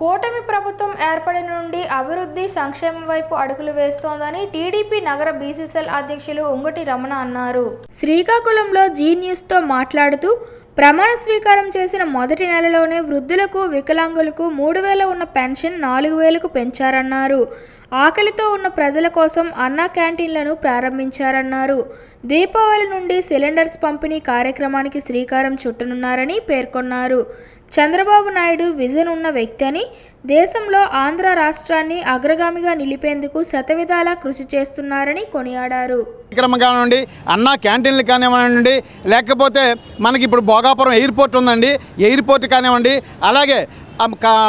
కూటమి ప్రభుత్వం ఏర్పడిన నుండి అభివృద్ధి సంక్షేమం వైపు అడుగులు వేస్తోందని టీడీపీ నగర బీసీసీఎల్ అధ్యక్షులు ఉంగటి రమణ అన్నారు. శ్రీకాకుళంలో జీ న్యూస్తో మాట్లాడుతూ ప్రమాణ స్వీకారం చేసిన మొదటి నెలలోనే వృద్ధులకు వికలాంగులకు మూడు వేల ఉన్న పెన్షన్ నాలుగు వేలకు పెంచారన్నారు. ఆకలితో ఉన్న ప్రజల కోసం అన్నా క్యాంటీన్లను ప్రారంభించారన్నారు. దీపావళి నుండి సిలిండర్స్ పంపిణీ కార్యక్రమానికి శ్రీకారం చుట్టనున్నారని పేర్కొన్నారు. చంద్రబాబు నాయుడు విజన్ ఉన్న వ్యక్తి అని దేశంలో ఆంధ్ర రాష్ట్రాన్ని అగ్రగామిగా నిలిపేందుకు శతవిధాలా కృషి చేస్తున్నారని కొనియాడారు. కార్యక్రమం కానివ్వండి అన్న క్యాంటీన్లు కానివ్వండి లేకపోతే మనకి ఇప్పుడు భోగాపురం ఎయిర్పోర్ట్ ఉందండి. ఎయిర్పోర్ట్ కానివ్వండి అలాగే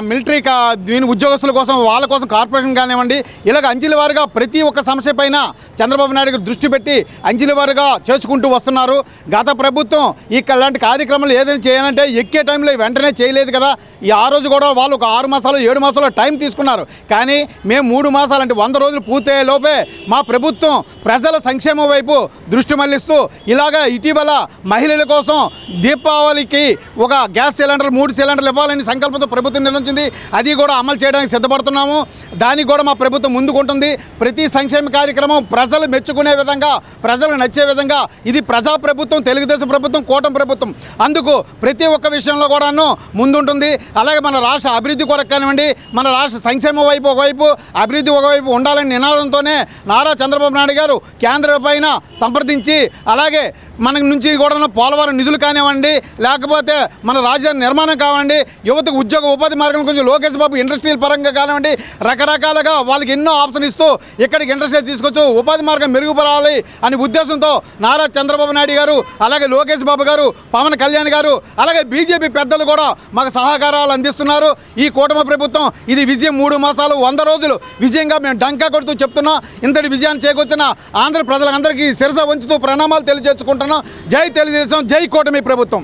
మిలిటరీ కా దీని ఉద్యోగస్తుల కోసం వాళ్ళ కోసం కార్పొరేషన్ కానివ్వండి ఇలాగ అంచెల వారుగా ప్రతి ఒక్క సమస్య పైన చంద్రబాబు నాయుడు దృష్టి పెట్టి అంచెల వారుగా చేసుకుంటూ వస్తున్నారు. గత ప్రభుత్వం ఇక ఇలాంటి కార్యక్రమాలు ఏదైనా చేయాలంటే ఎక్కే టైంలో వెంటనే చేయలేదు కదా. ఈ ఆ రోజు కూడా వాళ్ళు ఒక ఆరు మాసాలు ఏడు మాసాలు టైం తీసుకున్నారు. కానీ మేము మూడు మాసాలు అంటే వంద రోజులు పూర్తయ్యే లోపే మా ప్రభుత్వం ప్రజల సంక్షేమం వైపు దృష్టి మళ్ళిస్తూ ఇలాగ ఇటీవల మహిళల కోసం దీపావళికి ఒక గ్యాస్ సిలిండర్ మూడు సిలిండర్లు ఇవ్వాలని సంకల్పంతో ప్రభుత్వం నిర్ణయించింది. అది కూడా అమలు చేయడానికి సిద్ధపడుతున్నాము. దానికి కూడా మా ప్రభుత్వం ముందుకుంటుంది. ప్రతి సంక్షేమ కార్యక్రమం ప్రజలు మెచ్చుకునే విధంగా ప్రజలు నచ్చే విధంగా ఇది ప్రజా ప్రభుత్వం తెలుగుదేశం ప్రభుత్వం కూటమి ప్రభుత్వం. అందుకు ప్రతి ఒక్క విషయంలో కూడాను ముందుంటుంది. అలాగే మన రాష్ట్ర అభివృద్ధి కొరకు కానివ్వండి మన రాష్ట్ర సంక్షేమ వైపు ఒకవైపు అభివృద్ధి ఒకవైపు ఉండాలని నినాదంతోనే నారా చంద్రబాబు నాయుడు గారు కేంద్ర పైన సంప్రదించి అలాగే మన నుంచి కూడా పోలవరం నిధులు కానివ్వండి లేకపోతే మన రాజధాని నిర్మాణం కావండి యువతకు ఉద్యోగ ఉపాధి మార్గం కొంచెం లోకేష్ బాబు ఇండస్ట్రియల్ పరంగా కానివ్వండి రకరకాలుగా వాళ్ళకి ఎన్నో ఆప్షన్ ఇస్తూ ఇక్కడికి ఇండస్ట్రీ తీసుకొచ్చు. ఉపాధి మార్గం మెరుగుపడాలి అనే ఉద్దేశంతో నారా చంద్రబాబు నాయుడు గారు అలాగే లోకేష్ బాబు గారు పవన్ కళ్యాణ్ గారు అలాగే బీజేపీ పెద్దలు కూడా మాకు సహకారాలు అందిస్తున్నారు. ఈ కూటమి ప్రభుత్వం ఇది విజయం మూడు మాసాలు వంద రోజులు విజయంగా మేము డంకా కొడుతూ చెప్తున్నాం. ఇంతటి విజయాన్ని చేకూర్చిన ఆంధ్ర ప్రజలందరికీ శిరస వంచుతూ ప్రణామాలు తెలియజేసుకుంటున్నాం. జై తెలుగుదేశం జై కూటమి ప్రభుత్వం.